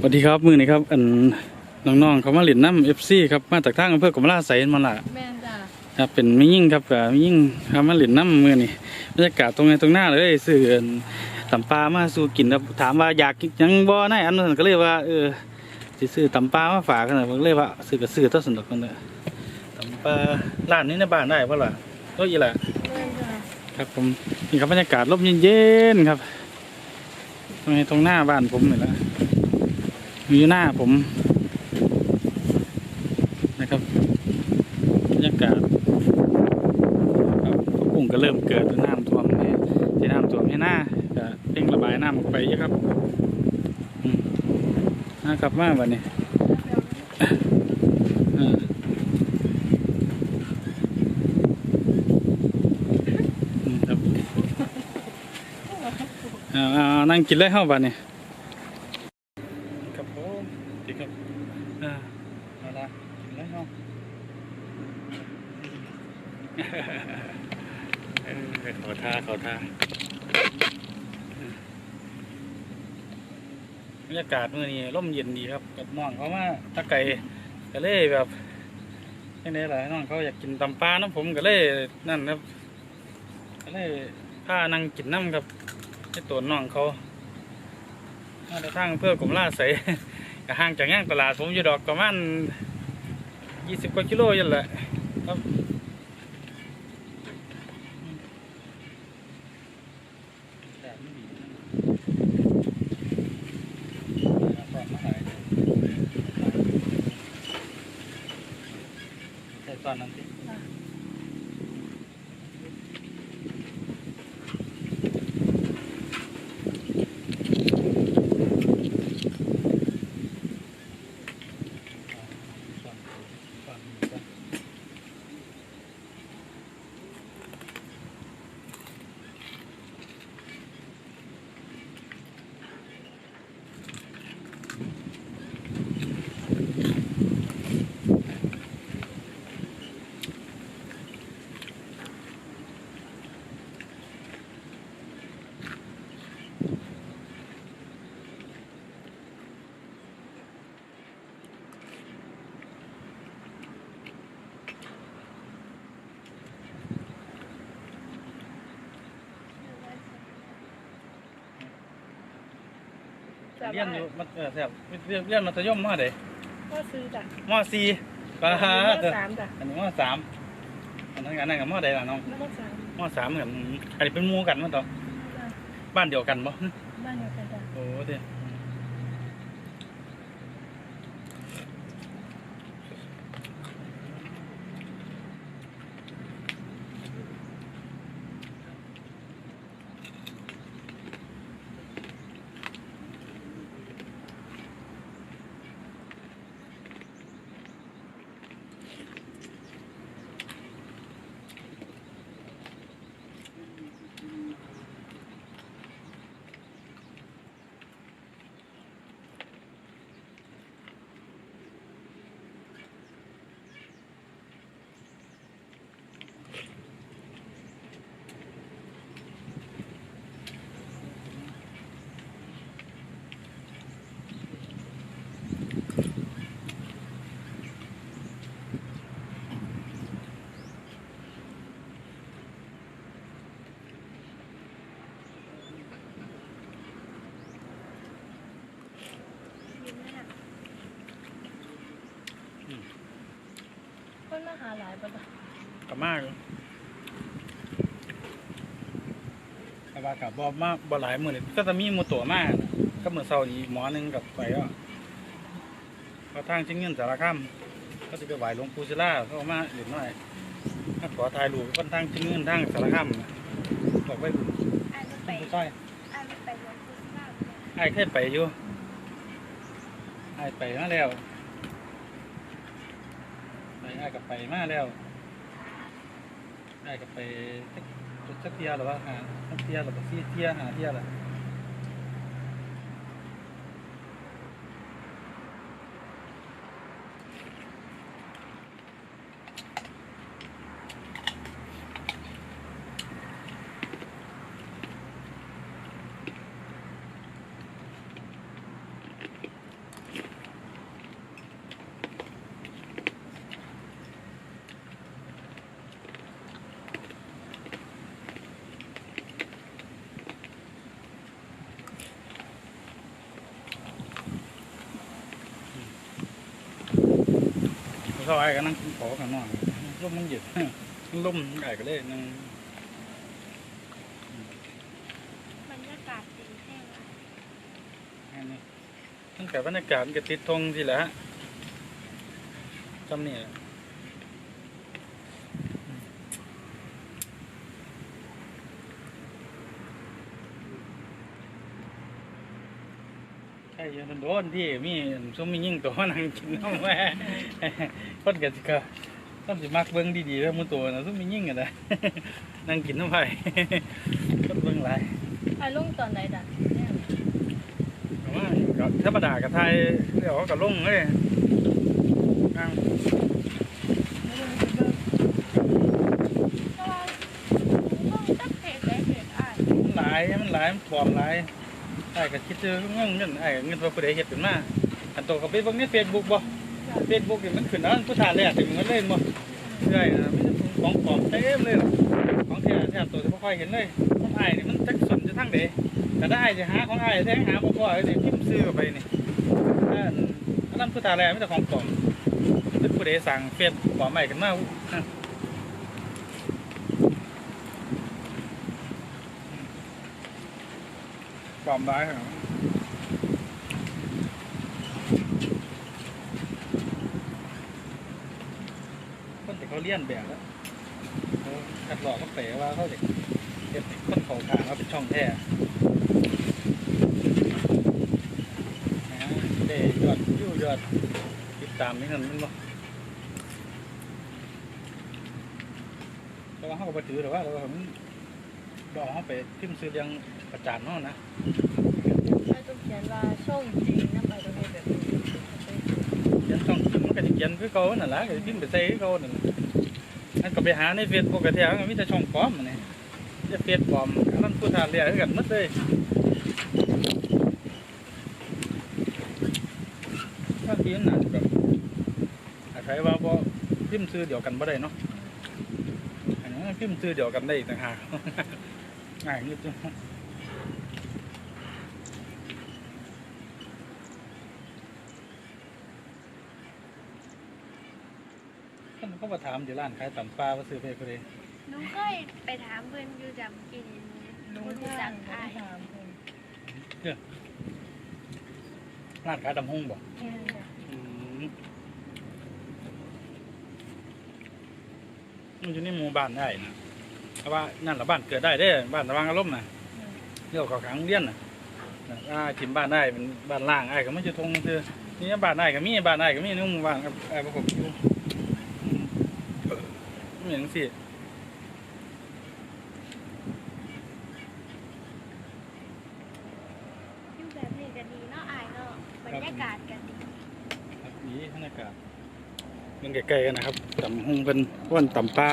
สวัสดีครับมือนี้ครับอันน้องๆเขามาเล่นน้ำเอฟซีครับมาจากทางอำเภอกำมะลาไสนมาละแม่นจ้ะครับเป็นไม่ยิ่งครับกับไม่ยิ่งเขามาเล่นน้ำมือนี่บรรยากาศตรงไหนตรงหน้าเลยซื้ออันตำปลามาสู่กินครับถามว่าอยากกินหยังบ่ไหนอันนั้นก็เลยว่าเออสิซื้อตำปลามาฝากกันนะผมก็เลยว่าซื้อก็ซื้อต้นสนุกกันเลยตำปลาร้านนี้ในบ้านได้ปะล่ะก็อีหละแม่นจ้ะครับผมนี่ครับบรรยากาศร่มเย็นๆครับตรงนี้ตรงหน้าบ้านผมนี่แหละ อยู่หน้าผมนะครับบรรยากาศครับกุ้งก็เริ่มเกิดน้ำท่วมให้ที่น้ำท่วมให้หน้าก็เร่งระบายน้ำออกไปเยอะครับอืมนะครับมากวันนี้นั่งกินเลยเข้าบ้านนี่ครับผมดีครับอ่าเอาละกินเลยเข้าเออ ขอท่าขอท่าบรรยากาศมื่อนี้ร่มเย็นดีครับกับน้องเขามาตะไก่ก็เลยแบบยังไงล่ะน้องเขาอยากกินตำปลาน้ำผมก็เลยนั่นครับก็เลยพานั่งกินน้ำครับให้ตัวน้องเขามาแต่ทางเพื่อกลมล่าใสก็ห่างจากย่างตลาดผมอยู่ดอกประมาณยี่สิบกว่ากิโลยันแหละครับ เรียนอยู่มันเออแซ่บเรียนเรียนมัธยมมอใดก็ซื้อจ้ะมอสี่ปะฮะมสามจ้ะอันนี้มอสามอันนั้นกันนั่นกับมอใดล่ะน้องมสามมอสามเหมือนอันนี้เป็นหมูกันมั้งต่อจ้ะบ้านเดียวกันบ่บ้านเดียวกันจ้ะโอ้เด้ออื มคนมาหาหลายปะจ้ะกลับมากแต่ว่ากับบ่มาบ่หลายหมื้อนี่ก็จะมีมูตัวมาก ก็มื้อเช้านี้หมอหนึ่งกับไปอะเขา ทางชิงเงินสารคามก็สิไปไหว้หลวงปู่ศิลาเขาเอามาเล็กน้อยมาขอถ่ายรูปคนทางชิงเงินทางสารคามน่ะบอกไปบุญอันมันไปไปต้อยอันมันไปวันพุธมากไอ้ายเคยไปอยู่ไอ้ายไปมาแล้วไปไอ้ายกับไปมาแล้วไอ้ายกับไปสักสักเทียหรือว่าหาสักเทียหรือว่าสี่เทียหาเทียละเข้าไอ้ก็นั่งกินขอข้างนอกร่มมันเย็นมันลมไอ้ก็เลยนั่งบรรยากาศดีแห้งอันนี้ตั้งแต่บรรยากาศมันก็ติดทงทีแหละจำเนี่ย ช่อยังโดนที่มีซุ้มมียิ่งตัวนั่งกินน้ำแม่คนกันสิก็ต้องสิมักเบิ้งดีๆแล้วมือตัวนะซุ้มมียิ่งกันนะนั่งกินน้ำไผ่คนเบิ้งหลายไอ้ลงตอนไหนจ้ะเนี่ยแต่ว่าก็ธรรมดากับไทยเดี๋ยวเขาก็ลงเลยนั่งไม่ลงไปเบิ่งเพราะว่าต้องตักเพจได้เพจอ่านมันหลายมันหลายมันปลอมหลาย ไอ้ก็คิดเจองงเงินไอ้เงินว่าผู้ใดเฮ็ดขึ้นมาอันโตเขาไปเบิ่งในเฟซบุ๊กบ่เฟซบุ๊กนี่มันขึ้นอันผู้ทานแรกถึงเงินเลยบ่ใช่นะมีแต่ของปลอมเต็มเลยล่ะของแท้แท้ตัวที่บ่ค่อยเห็นเลยของไอ้นี่มันจักสนจะทั้งเดแต่ถ้าไอ้จะหาของไอ้แท้หาบ่พอไอ้นี่พิมพ์ซื้อเข้าไปนี่อันอันนั้นผู้ทานแรกมีแต่ของปลอมเป็นผู้ใดสั่งเฟซปลอมใหม่ขึ้นมา ความร้ายของคนแต่เขาเลี้ยนแบบแล้วเขาขัดหลอกเขาเป๋ว่าเขาเด็กเด็กคนเขาขางว่าเป็นช่องแท้นะเดยอดวิวยอดติดตามนี่นั่นมันบ่แต่ว่าเขาก็ไปถือแต่ว่าเราก็มันบ กเขาไปพิมพ์ซื้อเรียังประจานเขานะไอ้ต้องเขียนว่าช่องจริงนะไปตรงนี้แบบนี้เขียนช่องจริงมันก็จะเขียนคือเก่านั่นแหละก็จะพิมพ์ไปใส่คือเก่านั่นล่ะนั่นก็ไปหาในเฟซบุ๊กกระเทียมมีแต่ช่องปลอมอันนี่จะเฟซปลอมอันนั้นผู้ทานเรียกกันหมดเลยบางทีมันน่าจะแบบอาศัยว่าบ่พิมพ์ซื้อเดียวกันบ่ได้เนาะอันนี้มันพิมพ์ซื้อเดียวกันได้อีกต่างหาก ง่ายนิดเดียวคนเขามาถามที่ร้านขายตำปลาว่าซื้อไปก็เลยหนูเคยไปถามเพื่อนอยู่จำกินรู้รู้ที่จัสั่กงอายถามคนร้านขายตำหุ่งบ่เนี่ยอืมมันอยู่ในหมู่บ้านได้นะ เพราะว่านั่นละบ้านเกิดได้เด้บ้านระวังอารมณ์นะเรียกเขาขังเลี้ยนนะนะอ่าถิ่มบ้านได้เป็นบ้านล่างไอ้ก็ไม่จะทงคือนี่บ้านได้ก็มีบ้านได้ก็มีในหมู่บ้านครับไอ้ประกบอยู่อืมไม่อย่างสิอยู่แบบนี้ก็ดีเนาะอายเนาะบรรยากาศก็ดีครับนี่บรรยากาศมันใกล้ๆกันนะครับตำหุ่งเป็นว่านตำปลา